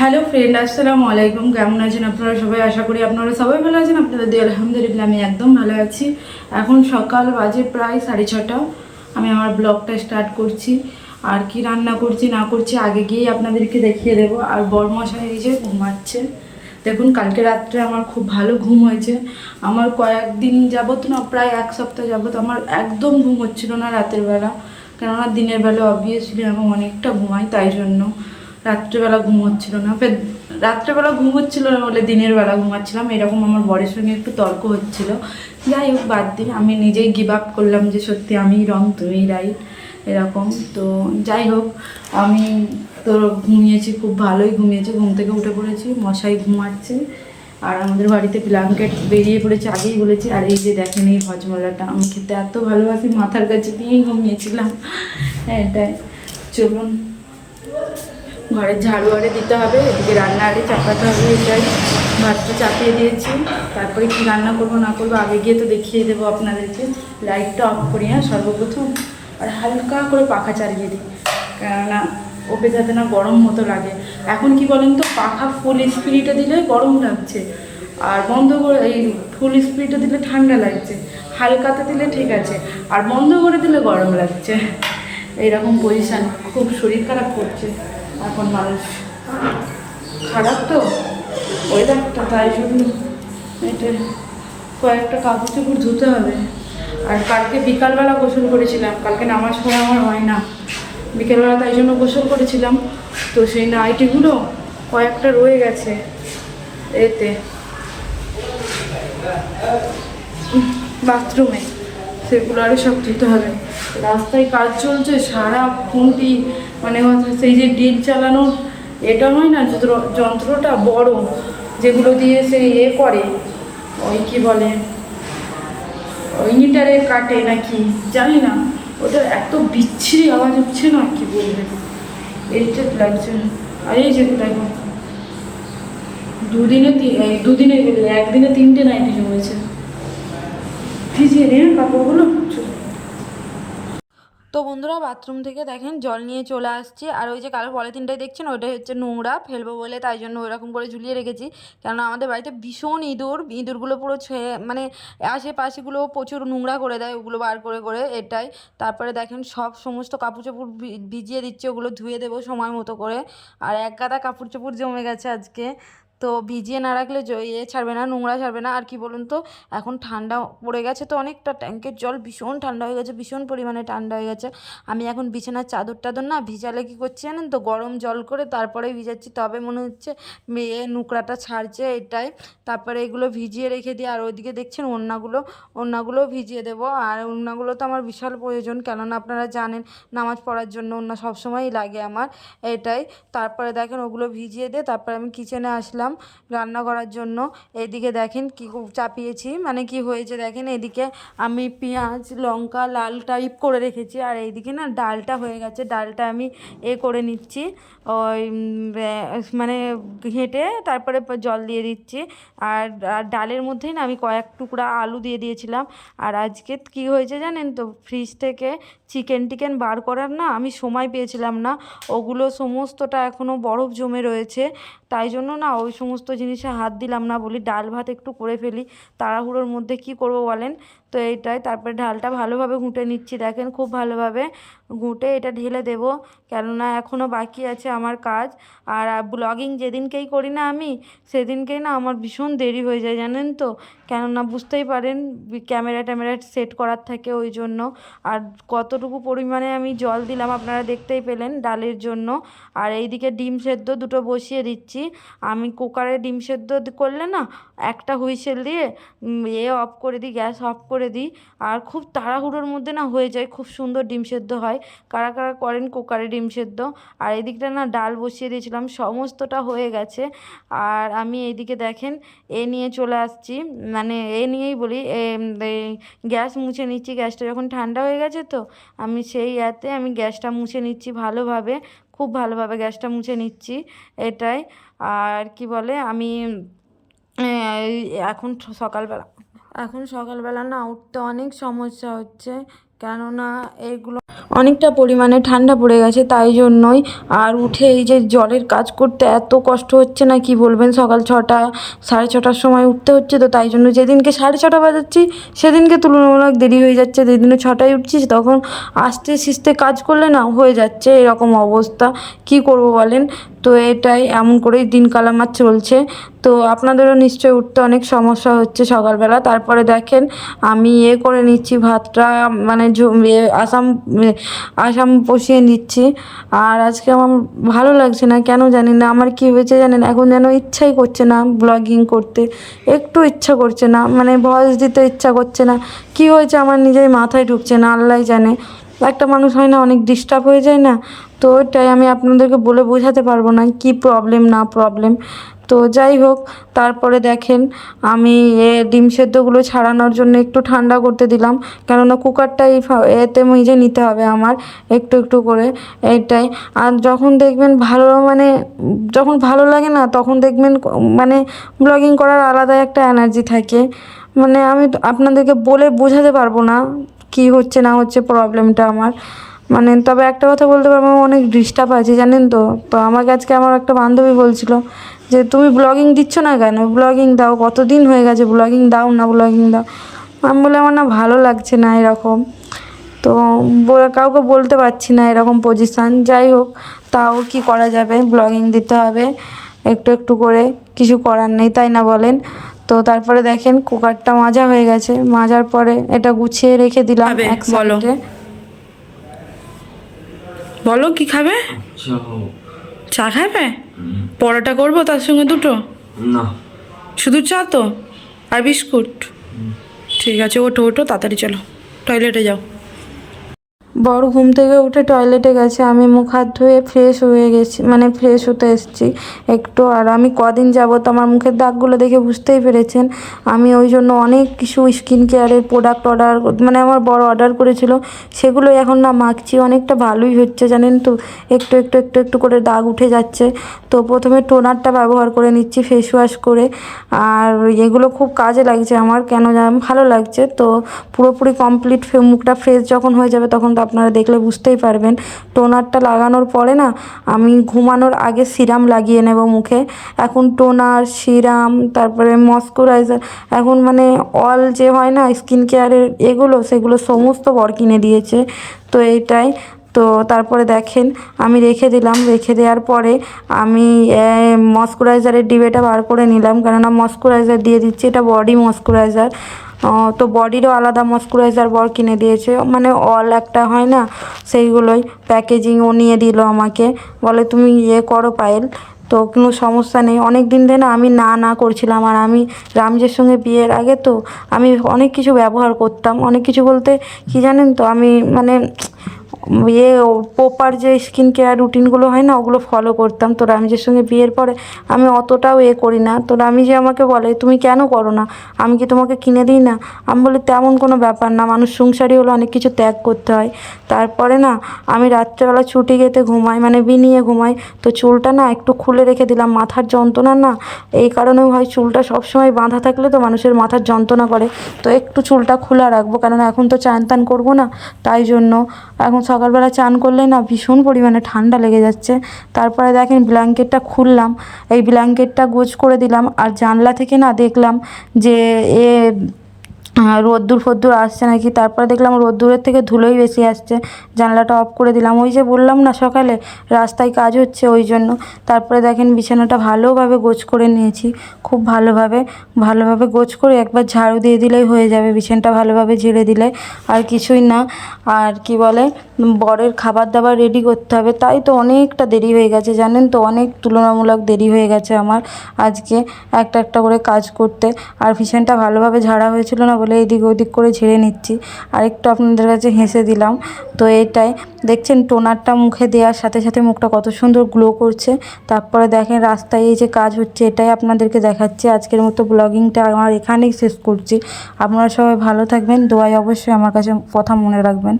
Hello friend আসসালামু আলাইকুম কেমন আছেন আপনারা সবাই? আশা করি আপনারা সবাই ভালো আছেন। আপনাদের দিয়ে, আলহামদুলিল্লাহ, আমি একদম ভালো আছি। এখন সকাল বাজে প্রায় সাড়ে ছটা। আমি আমার ব্লগটা স্টার্ট করছি। আর কি রান্না করছি, না করছি, আগে গিয়েই আপনাদেরকে দেখিয়ে দেবো। আর বরমশাই যে ঘুমাচ্ছে। দেখুন, কালকে রাত্রে আমার খুব ভালো ঘুম হয়েছে। আমার কয়েকদিন যাবত না, প্রায় এক সপ্তাহ যাবত আমার একদম ঘুম হচ্ছিল না রাতের বেলা। কেননা দিনের বেলা অবভিয়াসলি আমি অনেকটা ঘুমাই, তাই জন্য। রাত্রেবেলা ঘুম হচ্ছিল না। ফের রাত্রেবেলা ঘুম হচ্ছিল না বলে দিনের বেলা ঘুমাচ্ছিলাম, এরকম আমার বরের সঙ্গে একটু তর্ক হচ্ছিল। যাই হোক, বাদ দিন, আমি নিজেই গিভ আপ করলাম যে সত্যি আমিই রং তুমি রাইট এরকম। তো যাই হোক, আমি তো ঘুমিয়েছি, খুব ভালোই ঘুমিয়েছি, ঘুম থেকে উঠে পড়েছি, মশাই ঘুমাচ্ছে আর আমাদের বাড়িতে ব্ল্যাঙ্কেট বেরিয়ে পড়েছে, আগেই বলেছি, আর এই যে দেখেন এই হজমলাটা আমি খেতে এত ভালোবাসি, মাথার কাছে দিয়েই ঘুমিয়েছিলাম। হ্যাঁ এটাই চলুন। ঘরের ঝাড়ু আরে দিতে হবে, এদিকে রান্না আরে চাপাতে হবে, এটাই। ভাতটা চাপিয়ে দিয়েছি। তারপরে কি রান্না করব না করব, আগে গিয়ে তো দেখিয়ে দেবো আপনাদেরকে। লাইটটা অফ করি হ্যাঁ সর্বপ্রথম। আর হালকা করে পাখা চালিয়ে দিই, কেননা ওকে যাতে না গরম মতো লাগে। এখন কি বলেন তো, পাখা ফুল স্পিডে দিলে গরম লাগছে। আর বন্ধ করে, এই ফুল স্পিডে দিলে ঠান্ডা লাগছে। হালকাতে দিলে ঠিক আছে, আর বন্ধ করে দিলে গরম লাগছে। এইরকম পজিশান খুব শরীর খারাপ করছে। এখন মানুষ খারাপ তো ওয়েদারটা তাই জন্য এটা কয়েকটা কাপড় চোপড় ধুতে হবে। আর কালকে বিকালবেলা গোসল করেছিলাম, কালকে নামাজ পড়া আমার হয় না। বিকেলবেলা তাই জন্য গোসল করেছিলাম। তো সেই নাইটিগুলো কয়েকটা রয়ে গেছে এতে। বাথরুমে, সেগুলো আরও সব ধুতে হবে। রাস্তায় কাজ চলছে, সারা খুঁটি মানে সেই যে ডিল চালানোর এটা হয় না যন্ত্র- যন্ত্রটা বড়, যেগুলো দিয়ে সে এ করে, ওই কি বলে, ওই মিটারে কাটে নাকি, জানি না। ওটা এত বিচ্ছিরি আওয়াজ হচ্ছে না কি বলবে? এইটা লাগছে আর এই যে দেখো, দুদিনে দুদিনে গেলে একদিনে তিনটে নাইটি জমেছে। ভিজিয়ে নিয়ে কাপড়গুলো। তো বন্ধুরা বাথরুম থেকে দেখেন জল নিয়ে চলে আসছি। আর ওই যে কালো পলিথিনটাই দেখছেন, ওইটাই হচ্ছে নোংরা, ফেলব বলে তাই জন্য ওইরকম করে ঝুলিয়ে রেখেছি। কেননা আমাদের বাড়িতে ভীষণ ইঁদুর, ইঁদুরগুলো পুরো ছুঁয়ে মানে আশেপাশেগুলো প্রচুর নোংরা করে দেয়, ওগুলো বার করে করে এটাই। তারপরে দেখেন সব সমস্ত কাপড় চোপড় ভিজিয়ে দিচ্ছে, ওগুলো ধুয়ে দেবো সময় মতো করে। আর এক গাদা কাপড় চোপড় জমে গেছে আজকে। তো ভিজিয়ে না রাখলে ইয়ে ছাড়বে না, নোংরা ছাড়বে না। আর কি বলুন তো, এখন ঠান্ডা পড়ে গেছে তো অনেকটা। ট্যাঙ্কের জল ভীষণ ঠান্ডা হয়ে গেছে, ভীষণ পরিমাণে ঠান্ডা হয়ে গেছে। আমি এখন বিছানার চাদর টাদর না ভিজালে কি করছি জানেন তো, গরম জল করে তারপরে ভিজাচ্ছি। তবে মনে হচ্ছে মেয়ে নুকরাটা ছাড়ছে এটাই। তারপরে এগুলো ভিজিয়ে রেখে দিই আর ওইদিকে দেখছেন ওড়নাগুলো ওড়নাগুলো ভিজিয়ে দেবো। আর ওড়নাগুলো তো আমার বিশাল প্রয়োজন, কেননা আপনারা জানেন নামাজ পড়ার জন্য ওড়না সবসময়ই লাগে আমার, এটাই। তারপরে দেখেন ওগুলো ভিজিয়ে দিয়ে তারপরে আমি কিচেনে আসলাম। রান্না করার জন্য। এদিকে দেখেন কি চাপিয়েছি মানে কি হয়েছে দেখেন, এদিকে আমি পেঁয়াজ, লঙ্কা, লাল টাইপ করে রেখেছি, আর এইদিকে না ডালটা হয়ে গেছে, ডালটা আমি এ করে নিচ্ছি, ওই মানে ঘেঁটে তারপরে জল দিয়ে দিচ্ছি, আর আর ডালের মধ্যেই না আমি কয়েক টুকরা আলু দিয়ে দিয়েছিলাম, আর আজকে কি হয়েছে জানেন তো, ফ্রিজ থেকে চিকেন টিকেন বার করার না আমি সময় পেয়েছিলাম না, ওগুলো সমস্তটা এখনও বরফ জমে রয়েছে তাই জন্য না ওই সমস্ত জিনিসে হাত দিলাম না, বলি ডাল ভাত একটু করে ফেলি, তাড়াহুড়োর মধ্যে কি করব বলেন? তো এইটাই। তারপরে ডালটা ভালোভাবে ঘুঁটে নিচ্ছি, দেখেন খুব ভালোভাবে ঘুঁটে এটা ঢেলে দেব। কেননা এখনও বাকি আছে আমার কাজ। আর ব্লগিং যেদিনকেই করি না আমি, সেদিনকেই না আমার ভীষণ দেরি হয়ে যায়, জানেন তো? কেননা বুঝতেই পারেন ক্যামেরা ট্যামেরা সেট করার থাকে ওই জন্য। আর কতটুকু পরিমাণে আমি জল দিলাম আপনারা দেখতেই পেলেন ডালের জন্য। আর এইদিকে ডিম সেদ্ধ দুটো বসিয়ে দিচ্ছি। আমি কুকারে ডিম সেদ্ধ করলে না একটা হুইসেল দিয়ে এ অফ করে দিই, গ্যাস অফ করে দিই। আর খুব তাড়াহুড়োর মধ্যে না হয়ে যায়, খুব সুন্দর ডিম সেদ্ধ হয়। কারা কারা করেন কুকারে ডিম সেদ্ধ? আর এদিকটা না ডাল বসিয়ে দিয়েছিলাম, সমস্তটা হয়ে গেছে। আর আমি এইদিকে দেখেন, এ নিয়ে চলে আসছি। মানে এ নিয়েই বলি গ্যাস মুছে নিচ্ছি, গ্যাসটা যখন ঠান্ডা হয়ে গেছে তো, আমি সেই ইয়াতে আমি গ্যাসটা মুছে নিচ্ছি ভালোভাবে, খুব ভালোভাবে গ্যাসটা মুছে নিচ্ছি এটাই। আর কি বলে, আমি এখন সকালবেলা এখন সকালবেলা না উঠতে অনেক সমস্যা হচ্ছে। কেননা এগুলো অনেকটা পরিমাণে ঠান্ডা পড়ে গেছে, তাই জন্যই। আর উঠে এই যে জলের কাজ করতে এত কষ্ট হচ্ছে না, কি বলবেন? সকাল ছটা, সাড়ে ছটার সময় উঠতে হচ্ছে তো, তাই জন্য যেদিনকে সাড়ে ছটা বাজাচ্ছি, সেদিনকে তুলনামূলক দেরি হয়ে যাচ্ছে। যেদিনে ছটায় উঠছি তখন আস্তে সিস্তে কাজ করলে না হয়ে যাচ্ছে এরকম অবস্থা। কি করব বলেন? তো এটাই, এমন করেই দিনকাল আমার চলছে। তো আপনাদেরও নিশ্চয়ই উঠতে অনেক সমস্যা হচ্ছে সকালবেলা। তারপরে দেখেন, আমি এ করে নিচ্ছি ভাতটা মানে আসাম আসাম বসিয়ে নিচ্ছি। আর আজকে আমার ভালো লাগছে না, কেন জানি না, আমার কি হয়েছে জানেন এখন যেন ইচ্ছাই করছে না ব্লগিং করতে, একটু ইচ্ছা করছে না মানে ভয়েস দিতে ইচ্ছা করছে না। কি হয়েছে আমার নিজের মাথায় ঢুকছে না আল্লাহ জানে। একটা মানুষ হয় না, অনেক ডিস্টার্ব হয়ে যায় না। তো ওইটাই আমি আপনাদেরকে বলে বোঝাতে পারব না, কি প্রবলেম না প্রবলেম তো যাই হোক, তারপরে দেখেন আমি এ ডিম সেদ্ধগুলো ছাড়ানোর জন্য একটু ঠান্ডা করতে দিলাম। কেননা কুকারটাই ফা- এতে মেজে নিতে হবে আমার একটু একটু করে, এইটাই। আর যখন দেখবেন ভালো মানে যখন ভালো লাগে না, তখন দেখবেন মানে ব্লগিং করার আলাদা একটা এনার্জি থাকে। মানে আমি আপনাদেরকে বলে বোঝাতে পারব না কি হচ্ছে, না হচ্ছে প্রবলেমটা আমার। মানে তবে একটা কথা বলতে পারব অনেক ডিস্টার্ব আছে, জানেন তো? তো আমাকে আজকে আমার একটা বান্ধবী বলছিল যে তুমি ব্লগিং দিচ্ছ না কেন? ব্লগিং দাও কতদিন হয়ে গেছে ব্লগিং দাও না ব্লগিং দাও? আমি বলে আমার না ভালো লাগছে না এরকম। তো কাউকে বলতে পারছি না এরকম পজিশান যাই হোক তাও কি করা যাবে? ব্লগিং দিতে হবে একটু একটু করে। কিছু করার নেই তাই না বলেন? তো তারপরে দেখেন কুকারটা মাজা হয়ে গেছে। মাজার পরে এটা গুছিয়ে রেখে দিলাম এক বলো। সাইডে বলো কি খাবে? চা খাবে? পরোটা করব তার সঙ্গে দুটো? না। শুধু চা তো? আর বিস্কুট? ঠিক আছে ওঠো ওঠো তাড়াতাড়ি চলো। টয়লেটে যাও। বড় ঘুম থেকে উঠে টয়লেটে গেছে, আমি মুখ হাত ধুয়ে ফ্রেশ হয়ে গেছি মানে ফ্রেশ হতে এসেছি একটু। আর আমি কদিন যাব তো আমার মুখের দাগগুলো দেখে বুঝতেই পেরেছেন, আমি ওই জন্য অনেক কিছু স্কিন কেয়ারের প্রোডাক্ট অর্ডার মানে আমার বড় অর্ডার করেছিল সেগুলো এখন না মাখছি, অনেকটা ভালোই হচ্ছে, জানেন তো? একটু একটু একটু একটু করে দাগ উঠে যাচ্ছে। তো প্রথমে টোনারটা ব্যবহার করে নিচ্ছি ফেস ওয়াশ করে। আর এগুলো খুব কাজে লাগছে আমার, কেন ভালো লাগছে। তো পুরোপুরি কমপ্লিট মুখটা ফ্রেশ যখন হয়ে যাবে তখন আপনারা দেখলে বুঝতেই পারবেন। টোনারটা লাগানোর পরে না, আমি ঘুমানোর আগে সিরাম লাগিয়ে নেব মুখে। এখন টোনার, সিরাম, তারপরে ময়শ্চারাইজার, এখন মানে অল যে হয় না, স্কিন কেয়ারের এগুলো, সেগুলো সমস্ত বর কিনে দিয়েছে। তো এইটাই। তো তারপরে দেখেন, আমি রেখে দিলাম। রেখে দেওয়ার পরে আমি ময়শ্চারাইজারের ডিবেটা বার করে নিলাম। কেননা ময়শ্চারাইজার দিয়ে দিচ্ছি, এটা বডি ময়শ্চারাইজার। তো বডিরও আলাদা ময়শ্চারাইজার বর কিনে দিয়েছে। মানে অল একটা হয় না? সেইগুলোই প্যাকেজিংও নিয়ে দিল আমাকে। বলে, তুমি ইয়ে করো পায়েল, তো কোনো সমস্যা নেই। অনেক দিন ধরে আমি না না করছিলাম। আর আমি রামজের সঙ্গে বিয়ের আগে তো আমি অনেক কিছু ব্যবহার করতাম। অনেক কিছু বলতে, কি জানেন তো, আমি মানে ইয়ে প্রপার যে স্কিন কেয়ার রুটিনগুলো হয় না, ওগুলো ফলো করতাম। তো রামিজের সঙ্গে বিয়ের পরে আমি অতটাও এ করি না। তো রামি যে আমাকে বলে, তুমি কেন করো না? আমি কি তোমাকে কিনে দিই না? আমি বলি, তেমন কোনো ব্যাপার না। মানুষ সংসারী হলে অনেক কিছু ত্যাগ করতে হয়। তারপরে না, আমি রাত্রেবেলা ছুটি গেতে ঘুমাই মানে বিনিয়ে ঘুমাই। তো চুলটা না একটু খুলে রেখে দিলাম, মাথার যন্ত্রণা না। এই কারণেও হয় চুলটা সবসময় বাঁধা থাকলে তো মানুষের মাথার যন্ত্রণা করে। তো একটু চুলটা খোলা রাখব, কেননা এখন তো চান টান করব না, তাই জন্য। এখন সকালবেলা চান করলে না ভীষণ পরিমাণে ঠান্ডা লেগে যাচ্ছে। তারপরে দেখেন ব্ল্যাঙ্কেটটা খুললাম। এই ব্ল্যাঙ্কেটটা গোছ করে দিলাম। আর জানলা থেকে না দেখলাম যে এ রোদ্দুর ফোদ্দুর আসছে নাকি? তারপরে দেখলাম রোদ্দুরের থেকে ধুলোই বেশি আসছে। জানলাটা অফ করে দিলাম। ওই যে বললাম না সকালে, রাস্তায় কাজ হচ্ছে ওই জন্য। তারপরে দেখেন বিছানাটা ভালোভাবে গোছ করে নিয়েছি। খুব ভালোভাবে ভালোভাবে গোছ করে একবার ঝাড়ু দিয়ে দিলেই হয়ে যাবে। বিছানাটা ভালোভাবে ঝেড়ে দিলে আর কিছুই না। আর কি বলে, বরের খাবার দাবার রেডি করতে হবে। তাই তো অনেকটা দেরি হয়ে গেছে, জানেন তো? অনেক তুলনামূলক দেরি হয়ে গেছে আমার আজকে একটা একটা করে কাজ করতে। আর বিছানাটা ভালোভাবে ঝাড়া হয়েছিল না বলে এদিক ওদিক করে ঝেড়ে নিচ্ছি। আর একটু আপনাদের কাছে হেসে দিলাম। তো এটাই। দেখছেন, টোনারটা মুখে দেওয়ার সাথে সাথে মুখটা কত সুন্দর গ্লো করছে। তারপরে দেখেন, রাস্তায় এই যে কাজ হচ্ছে, এটাই আপনাদেরকে দেখাচ্ছি। আজকের মতো ব্লগিংটা আমার এখানেই শেষ করছি। আপনারা সবাই ভালো থাকবেন। দোয়াই অবশ্যই আমার কাছে কথা মনে রাখবেন।